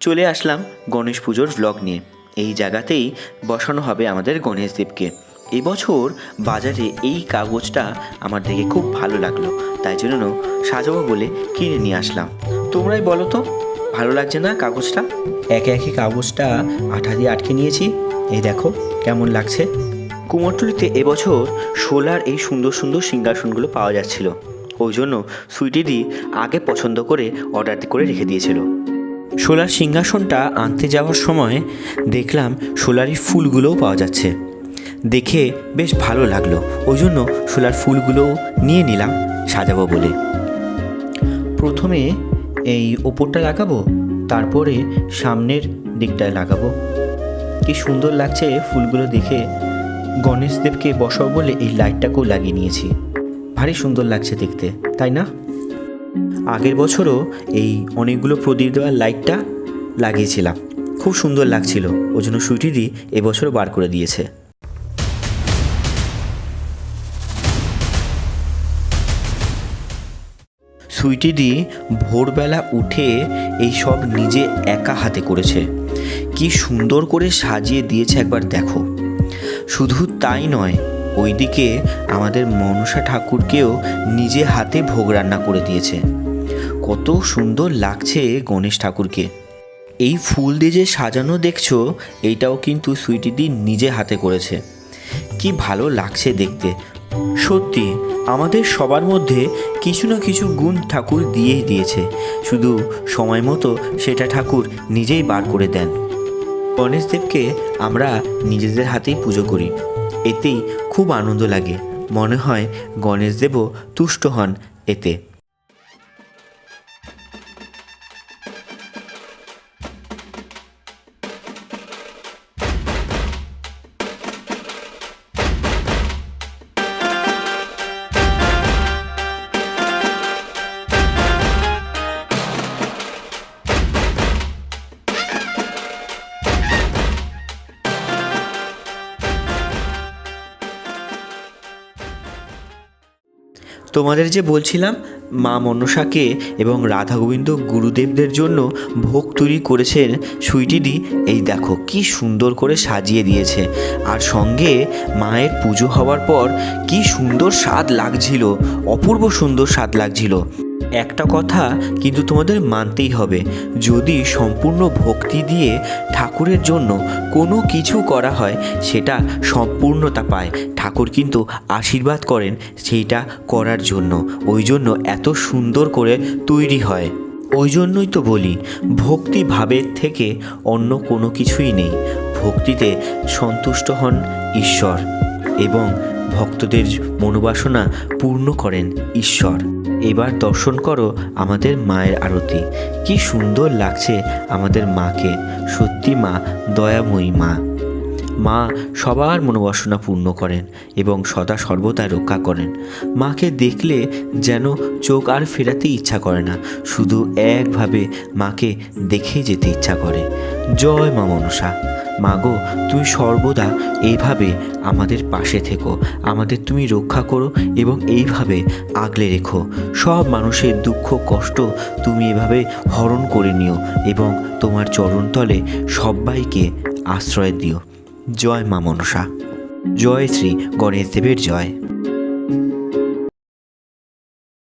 চলে আসলাম গণেশ পুজোর ভ্লগ নিয়ে। এই জায়গাতেই বসানো হবে আমাদের গণেশ দেবকে। এবছর বাজারে এই কাগজটা আমার দেখে খুব ভালো লাগল। তাই জন্য সাজাবো বলে কিনে নিয়ে আসলাম। তোমরাই বলো তো ভালো লাগছে না কাগজটা? একে একে কাগজটা আঠা দিয়ে আটকে নিয়েছি। এই দেখো কেমন লাগছে। কুমোরটুলিতে এবছর সোলার এই সুন্দর সুন্দর সিংহাসনগুলো পাওয়া যাচ্ছিল। ওই জন্য সুইটিদি আগে পছন্দ করে অর্ডার করে রেখে দিয়েছিল। সোলার সিংহাসনটা আনতে যাওয়ার সময় দেখলাম সোলারি ফুলগুলোও পাওয়া যাচ্ছে। দেখে বেশ ভালো লাগল। ওই জন্য সোলার ফুলগুলোও নিয়ে নিলাম সাজাবো বলে। প্রথমে এই ওপরটা লাগাবো, তারপরে সামনের দিকটায় লাগাবো। কি সুন্দর লাগছে ফুলগুলো দেখে। গণেশ দেবকে বসাবো বলে এই লাইটটাকেও লাগিয়ে নিয়েছি। ভারী সুন্দর লাগছে দেখতে, তাই না? আগের বছরও এই অনেকগুলো প্রদীপ দেওয়ার লাইটটা লাগিয়েছিলাম। খুব সুন্দর লাগছিল। ওই জন্য সুইটিদি এবছরও বার করে দিয়েছে। সুইটিদি ভোরবেলা উঠে এই সব নিজে একা হাতে করেছে। কি সুন্দর করে সাজিয়ে দিয়েছে একবার দেখো। শুধু তাই নয়, ওইদিকে আমাদের মনসা ঠাকুরকেও নিজে হাতে ভোগ রান্না করে দিয়েছে। কত সুন্দর লাগছে গণেশ ঠাকুরকে। এই ফুল দিয়ে যে সাজানো দেখছ এইটাও কিন্তু সুইটিদি নিজে হাতে করেছে। কি ভালো লাগছে দেখতে। সত্যি, আমাদের সবার মধ্যে কিছু না কিছু গুণ ঠাকুর দিয়েই দিয়েছে। শুধু সময় মতো সেটা ঠাকুর নিজেই বার করে দেন। গণেশ দেবকে আমরা নিজেদের হাতেই পুজো করি। এতেই খুব আনন্দ লাগে। মনে হয় গণেশদেবও তুষ্ট হন এতে। তোমাদের যে বলছিলাম, মা মনসাকে এবং রাধা গোবিন্দ গুরুদেবদের জন্য ভোগ তৈরি করেছেন সুইটিদি এই দেখো কি সুন্দর করে সাজিয়ে দিয়েছে। আর সঙ্গে মায়ের পুজো হওয়ার পর কি সুন্দর স্বাদ লাগছিল, অপূর্ব সুন্দর স্বাদ লাগছিল। একটা কথা কিন্তু তোমাদের মানতেই হবে। যদি সম্পূর্ণ ভক্তি দিয়ে ঠাকুরের জন্য কোনো কিছু করা হয়, সেটা সম্পূর্ণতা পায়। ঠাকুর কিন্তু আশীর্বাদ করেন সেইটা করার জন্য। ওই জন্য এত সুন্দর করে তৈরি হয়। ওই জন্যই তো বলি, ভক্তি ভাবের থেকে অন্য কোনো কিছুই নেই। ভক্তিতে সন্তুষ্ট হন ঈশ্বর এবং ভক্তদের মনোবাসনা পূর্ণ করেন ঈশ্বর। এবার দর্শন করো আমাদের মায়ের আরতি। কি সুন্দর লাগছে আমাদের মাকে। সত্যি মা, দয়াময়ী মা। মা সবার মনোবাসনা পূর্ণ করেন এবং সদা সর্বদা রক্ষা করেন। মাকে দেখলে যেন চোখ আর ফেরাতে ইচ্ছা করে না, শুধু একভাবে মাকে দেখে যেতে ইচ্ছা করে। জয় মা মনসা। মাগো তুমি সর্বদা এইভাবে আমাদের পাশে থেকো। আমাদের তুমি রক্ষা করো এবং এইভাবে আগলে রেখো। সব মানুষের দুঃখ, কষ্ট তুমি এভাবে হরণ করে নিও এবং তোমার চরণতলে সবাইকে আশ্রয় দিও। জয় মা মনসা। জয় শ্রী গণেশ দেবের জয়।